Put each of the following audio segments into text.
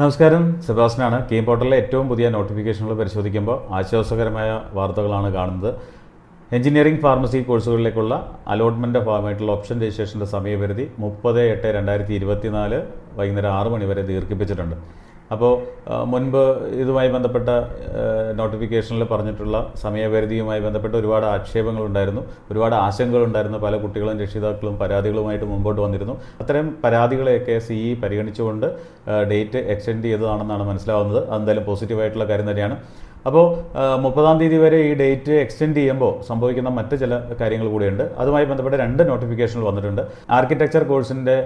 നമസ്കാരം. സെബാസ്റ്റിനാണ് കീം പോർട്ടലിലെ ഏറ്റവും പുതിയ നോട്ടിഫിക്കേഷനുകൾ പരിശോധിക്കുമ്പോൾ ആശ്വാസകരമായ വാർത്തകളാണ് കാണുന്നത്. എഞ്ചിനീയറിംഗ് ഫാർമസി കോഴ്സുകളിലേക്കുള്ള അലോട്ട്മെന്റ് ഭാഗമായിട്ടുള്ള ഓപ്ഷൻ രജിസ്ട്രേഷന്റെ സമയപരിധി മുപ്പത് എട്ട് രണ്ടായിരത്തി ഇരുപത്തിനാല് വൈകുന്നേരം ആറ് മണി വരെ ദീർഘിപ്പിച്ചിട്ടുണ്ട്. അപ്പോൾ മുൻപ് ഇതുമായി ബന്ധപ്പെട്ട നോട്ടിഫിക്കേഷനിൽ പറഞ്ഞിട്ടുള്ള സമയപരിധിയുമായി ബന്ധപ്പെട്ട് ഒരുപാട് ആക്ഷേപങ്ങളുണ്ടായിരുന്നു. ഒരുപാട് ആശങ്കകളുണ്ടായിരുന്നു പല കുട്ടികളും രക്ഷിതാക്കളും പരാതികളുമായിട്ട് മുമ്പോട്ട് വന്നിരുന്നു. അത്തരം പരാതികളെയൊക്കെ സി ഇ പരിഗണിച്ചുകൊണ്ട് ഡേറ്റ് എക്സ്റ്റെൻഡ് ചെയ്തതാണെന്നാണ് മനസ്സിലാവുന്നത്. അതെന്തായാലും പോസിറ്റീവായിട്ടുള്ള കാര്യം തന്നെയാണ്. അപ്പോൾ മുപ്പതാം തീയതി വരെ ഈ ഡേറ്റ് എക്സ്റ്റെൻഡ് ചെയ്യുമ്പോൾ സംഭവിക്കുന്ന മറ്റ് ചില കാര്യങ്ങൾ കൂടിയുണ്ട്. അതുമായി ബന്ധപ്പെട്ട രണ്ട് നോട്ടിഫിക്കേഷനുകൾ വന്നിട്ടുണ്ട്. ആർക്കിടെക്ചർ കോഴ്സിന്റെ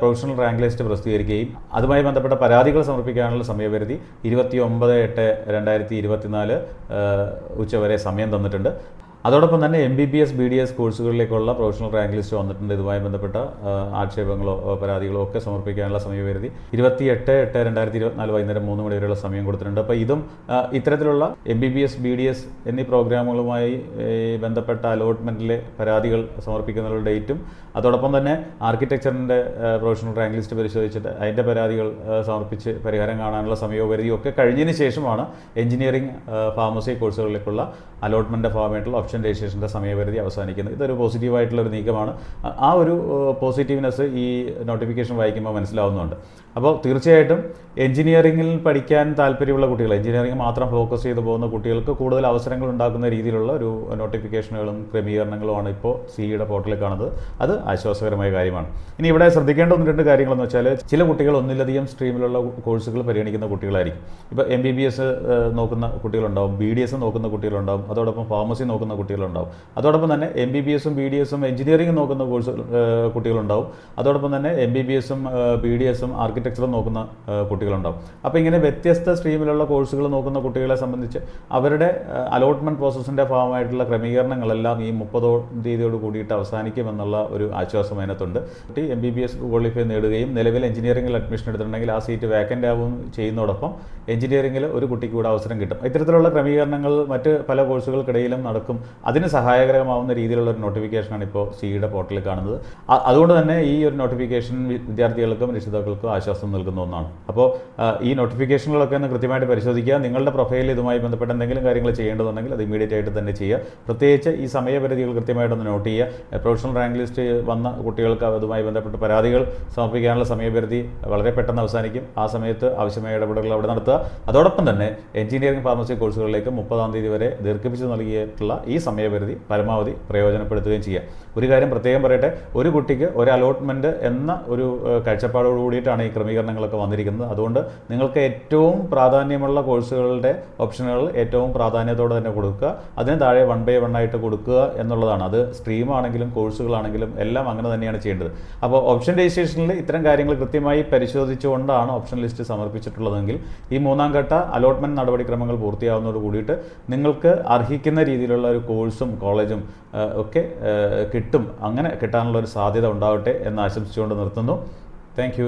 പ്രൊഫഷണൽ റാങ്ക് ലിസ്റ്റ് പ്രസിദ്ധീകരിക്കുകയും അതുമായി ബന്ധപ്പെട്ട പരാതികൾ സമർപ്പിക്കാനുള്ള സമയപരിധി ഇരുപത്തി ഒമ്പത് എട്ട് രണ്ടായിരത്തി ഇരുപത്തിനാല് ഉച്ചവരെ സമയം തന്നിട്ടുണ്ട്. അതോടൊപ്പം തന്നെ M B B S B D S കോഴ്സുകളിലേക്കുള്ള professional rank list വന്നിട്ടുണ്ട്. ഇതുമായി ബന്ധപ്പെട്ട ആക്ഷേപങ്ങളോ പരാതികളോ ഒക്കെ സമർപ്പിക്കാനുള്ള സമയപരിധി ഇരുപത്തി എട്ട് എട്ട് രണ്ടായിരത്തി ഇരുപത്തിനാല് വൈകുന്നേരം മൂന്ന് മണി വരെയുള്ള സമയം കൊടുത്തിട്ടുണ്ട്. അപ്പോൾ ഇതും ഇത്തരത്തിലുള്ള M B B S B D S എന്നീ പ്രോഗ്രാമുകളുമായി ബന്ധപ്പെട്ട അലോട്ട്മെന്റിലെ പരാതികൾ സമർപ്പിക്കുന്നതിനുള്ള ഡേറ്റും അതോടൊപ്പം തന്നെ ആർക്കിടെക്ചറിന്റെ പ്രൊഫഷണൽ റാങ്ക് ലിസ്റ്റ് പരിശോധിച്ചിട്ട് അതിന്റെ പരാതികൾ സമർപ്പിച്ച് പരിഹാരം കാണാനുള്ള സമയപരിധിയും ഒക്കെ കഴിഞ്ഞതിന് ശേഷമാണ് എഞ്ചിനീയറിംഗ് ഫാർമസി കോഴ്സുകളിലേക്കുള്ള അലോട്ട്മെന്റ് ഭാഗമായിട്ടുള്ള ഓപ്ഷൻ രജിസ്ട്രേഷന്റെ സമയപരിധി അവസാനിക്കുന്നത് ഇതൊരു പോസിറ്റീവായിട്ടുള്ളൊരു നീക്കമാണ്. ആ- ആ ഒരു പോസിറ്റീവ്നെസ് ഈ നോട്ടിഫിക്കേഷൻ വായിക്കുമ്പോൾ മനസ്സിലാവുന്നുണ്ട്. അപ്പോൾ തീർച്ചയായിട്ടും എഞ്ചിനീയറിംഗിൽ പഠിക്കാൻ താല്പര്യമുള്ള കുട്ടികൾ എഞ്ചിനീയറിംഗ് മാത്രം ഫോക്കസ് ചെയ്ത് പോകുന്ന കുട്ടികൾക്ക് കൂടുതൽ അവസരങ്ങൾ ഉണ്ടാക്കുന്ന രീതിയിലുള്ള ഒരു നോട്ടിഫിക്കേഷനുകളും ക്രമീകരണങ്ങളുമാണ് ഇപ്പോൾ സിഇയുടെ പോർട്ടലിൽ കാണുന്നത്. അത് ആശ്വാസകരമായ കാര്യമാണ്. ഇനി ഇവിടെ ശ്രദ്ധിക്കേണ്ട ഒന്ന് രണ്ട് കാര്യങ്ങളെന്ന് വെച്ചാൽ ചില കുട്ടികൾ ഒന്നിലധികം സ്ട്രീമിലുള്ള കോഴ്സുകൾ പരിഗണിക്കുന്ന കുട്ടികളായിരിക്കും. ഇപ്പോൾ എം ബി ബി എസ് നോക്കുന്ന കുട്ടികളുണ്ടാവും ബി ഡി എസ് നോക്കുന്ന കുട്ടികളുണ്ടാവും. അതോടൊപ്പം ഫാർമസി നോക്കുന്ന കുട്ടികളുണ്ടാവും. അതോടൊപ്പം തന്നെ എം ബി ബി എസും ബി ഡി എസും എഞ്ചിനീയറിംഗ് നോക്കുന്ന കോഴ്സ് കുട്ടികളുണ്ടാവും. അതോടൊപ്പം തന്നെ എം ബി ബി എസും ബി ഡി എസും ആർക്കിടെക്ചറും നോക്കുന്ന കുട്ടികളുണ്ടാവും. അപ്പോൾ ഇങ്ങനെ വ്യത്യസ്ത സ്ട്രീമിലുള്ള കോഴ്സുകൾ നോക്കുന്ന കുട്ടികളെ സംബന്ധിച്ച് അവരുടെ അലോട്ട്മെന്റ് പ്രോസസ്സിന്റെ ഭാഗമായിട്ടുള്ള ക്രമീകരണങ്ങളെല്ലാം ഈ മുപ്പതോ തീയതിയോട് കൂടിയിട്ട് അവസാനിക്കുമെന്നുള്ള ഒരു ആശ്വാസം അതിനകത്തുണ്ട്. കുട്ടി M B B S qualify നേടുകയും നിലവിൽ എഞ്ചിനീയറിംഗിൽ അഡ്മിഷൻ എടുത്തിട്ടുണ്ടെങ്കിൽ ആ സീറ്റ് വേക്കന്റ് ആവും ചെയ്യുന്നതോടൊപ്പം എഞ്ചിനീയറിംഗിൽ ഒരു കുട്ടിക്ക് കൂടെ അവസരം കിട്ടും. ഇത്തരത്തിലുള്ള ക്രമീകരണങ്ങൾ മറ്റ് പല കോഴ്സുകൾക്കിടയിലും നടക്കും. അതിന് സഹായകരമാവുന്ന രീതിയിലുള്ള ഒരു നോട്ടിഫിക്കേഷനാണ് ഇപ്പോൾ സിയുടെ പോർട്ടലിൽ കാണുന്നത്. അതുകൊണ്ട് തന്നെ ഈ ഒരു നോട്ടിഫിക്കേഷൻ വിദ്യാർത്ഥികൾക്കും രക്ഷിതാക്കൾക്കും ആശ്വാസം നൽകുന്ന ഒന്നാണ്. അപ്പോൾ ഈ നോട്ടിഫിക്കേഷനുകളൊക്കെ ഒന്ന് കൃത്യമായിട്ട് പരിശോധിക്കുക. നിങ്ങളുടെ പ്രൊഫൈലിൽ ഇതുമായി ബന്ധപ്പെട്ട് എന്തെങ്കിലും കാര്യങ്ങൾ ചെയ്യേണ്ടതുണ്ടെങ്കിൽ അത് ഇമീഡിയറ്റ് ആയിട്ട് തന്നെ ചെയ്യുക. പ്രത്യേകിച്ച് ഈ സമയപരിധികൾ കൃത്യമായിട്ട് ഒന്ന് നോട്ട് ചെയ്യുക. പ്രൊഫഷണൽ റാങ്ക് ലിസ്റ്റ് വന്ന കുട്ടികൾക്ക് അതുമായി ബന്ധപ്പെട്ട് പരാതികൾ സമർപ്പിക്കാനുള്ള സമയപരിധി വളരെ പെട്ടെന്ന് അവസാനിക്കും. ആ സമയത്ത് ആവശ്യമായ ഇടപെടലുകൾ അവിടെ നടത്തുക. അതോടൊപ്പം തന്നെ എഞ്ചിനീയറിംഗ് ഫാർമസി കോഴ്സുകളിലേക്ക് മുപ്പതാം തീയതി വരെ ദീർഘിപ്പിച്ച് നൽകിയിട്ടുള്ള ഈ സമയപരിധി പരമാവധി പ്രയോജനപ്പെടുത്തുകയും ചെയ്യാം ഒരു കാര്യം പ്രത്യേകം പറയട്ടെ ഒരു കുട്ടിക്ക് ഒരു അലോട്ട്മെന്റ് എന്ന ഒരു കാഴ്ചപ്പാടോട് കൂടിയിട്ടാണ് ഈ ക്രമീകരണങ്ങളൊക്കെ വന്നിരിക്കുന്നത്. അതുകൊണ്ട് നിങ്ങൾക്ക് ഏറ്റവും പ്രാധാന്യമുള്ള കോഴ്സുകളുടെ ഓപ്ഷനുകൾ ഏറ്റവും പ്രാധാന്യത്തോടെ തന്നെ കൊടുക്കുക. അതിന് താഴെ വൺ ബൈ വൺ ആയിട്ട് കൊടുക്കുക എന്നുള്ളതാണ്. അത് സ്ട്രീമാണെങ്കിലും കോഴ്സുകളാണെങ്കിലും എല്ലാം അങ്ങനെ തന്നെയാണ് ചെയ്യേണ്ടത്. അപ്പോൾ ഓപ്ഷൻ രജിസ്ട്രേഷനിൽ ഇത്തരം കാര്യങ്ങൾ കൃത്യമായി പരിശോധിച്ചുകൊണ്ടാണ് ഓപ്ഷൻ ലിസ്റ്റ് സമർപ്പിച്ചിട്ടുള്ളതെങ്കിൽ ഈ മൂന്നാം ഘട്ട അലോട്ട്മെന്റ് നടപടിക്രമങ്ങൾ പൂർത്തിയാവുന്നതോട് കൂടിയിട്ട് നിങ്ങൾക്ക് അർഹിക്കുന്ന രീതിയിലുള്ള ഒരു കോഴ്സും കോളേജും ഒക്കെ കിട്ടും. അങ്ങനെ കിട്ടാനുള്ള ഒരു സാധ്യത ഉണ്ടാവട്ടെ എന്ന് ആശംസിച്ചുകൊണ്ട് നിർത്തുന്നു. താങ്ക്